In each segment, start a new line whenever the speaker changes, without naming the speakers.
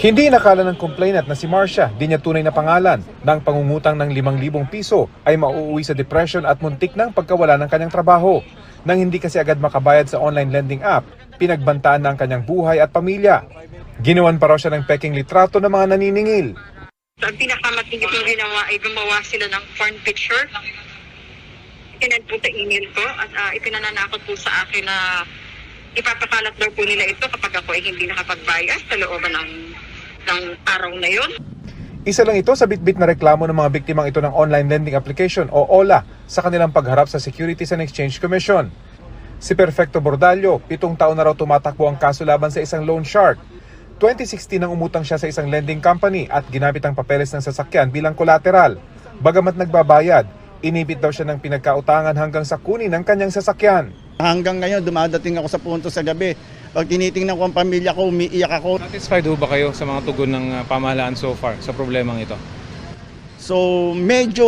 Hindi nakala ng complainant na si Marcia, di niya tunay na pangalan, ng pangungutang ng 5,000 piso ay mauuwi sa depression at muntik ng pagkawala ng kanyang trabaho. Nang hindi kasi agad makabayad sa online lending app, pinagbantaan na ang kanyang buhay at pamilya. Ginawan pa raw siya ng peking litrato ng mga naniningil.
Ang pinakamatigit yung ginawa ay gumawa sila ng farm picture. Kinad po sa email ko at ah, ipinananakot po sa akin na ipapakalat daw po nila ito kapag ako ay hindi nakapagbayad sa looban ng, ng araw na yon.
Isa lang ito sa bitbit na reklamo ng mga biktimang ito ng online lending application o OLA sa kanilang pagharap sa Securities and Exchange Commission. Si Perfecto Bordallo, pitong taon na raw tumatakbo ang kaso laban sa isang loan shark. 2016 nang umutang siya sa isang lending company at ginamit ang papeles ng sasakyan bilang collateral. Bagamat nagbabayad, inibit daw siya ng pinagkautangan hanggang sa kunin ang kanyang sasakyan.
Hanggang ngayon, dumadating ako sa punto sa gabi. Pag tinitingnan ko ang pamilya ko, umiiyak ako.
Satisfied ho ba kayo sa mga tugon ng uh, pamahalaan so far sa problemang ito?
So, medyo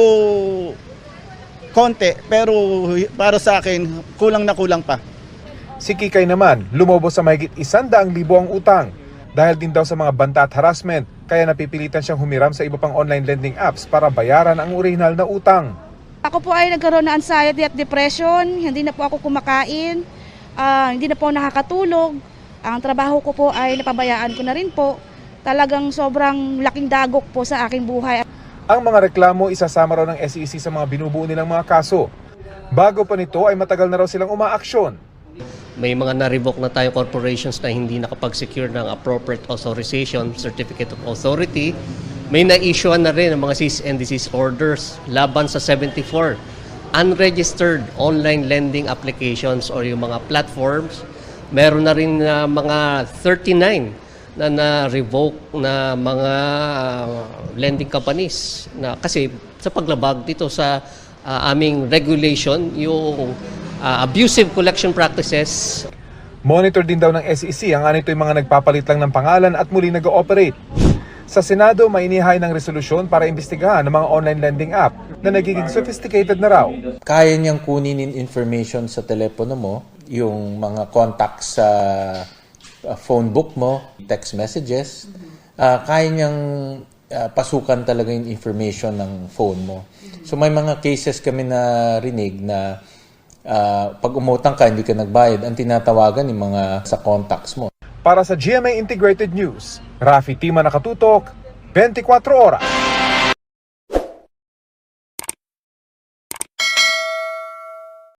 konti, pero para sa akin, kulang na kulang pa.
Si Kikay naman, lumobo sa mahigit isandaang libo ang utang. Dahil din daw sa mga banta at harassment, kaya napipilitan siyang humiram sa iba pang online lending apps para bayaran ang original na utang.
Ako po ay nagkaroon ng anxiety at depression, hindi na po ako kumakain, ah, hindi na po nakakatulog. Ang trabaho ko po ay napabayaan ko na rin po. Talagang sobrang laking dagok po sa aking buhay.
Ang mga reklamo isasama raw ng SEC sa mga binubuo nilang mga kaso. Bago pa nito ay matagal na raw silang umaaksyon.
May mga na-revoke na tayo corporations na hindi nakapag-secure ng appropriate authorization, certificate of authority. May na-issue na rin ng mga cease and desist orders laban sa 74 unregistered online lending applications or yung mga platforms. Meron na rin na mga 39 na na-revoke na mga uh, lending companies na kasi sa paglabag dito sa uh, aming regulation yung uh, abusive collection practices
Monitor din daw ng SEC ang anito'y mga nagpapalit lang ng pangalan at muli nag-ooperate. Sa Senado, mainihay ng resolusyon para imbestigahan ng mga online lending app na nagiging sophisticated na raw.
kaya niyang kunin in information sa telepono mo, yung mga contacts sa uh, phone book mo, text messages. Uh, kaya niyang uh, pasukan talaga yung information ng phone mo. So may mga cases kami na rinig na uh, pag umutang ka, hindi ka nagbayad, ang tinatawagan yung mga sa contacts mo.
Para sa GMA Integrated News, Rafi Tima nakatutok, 24 oras.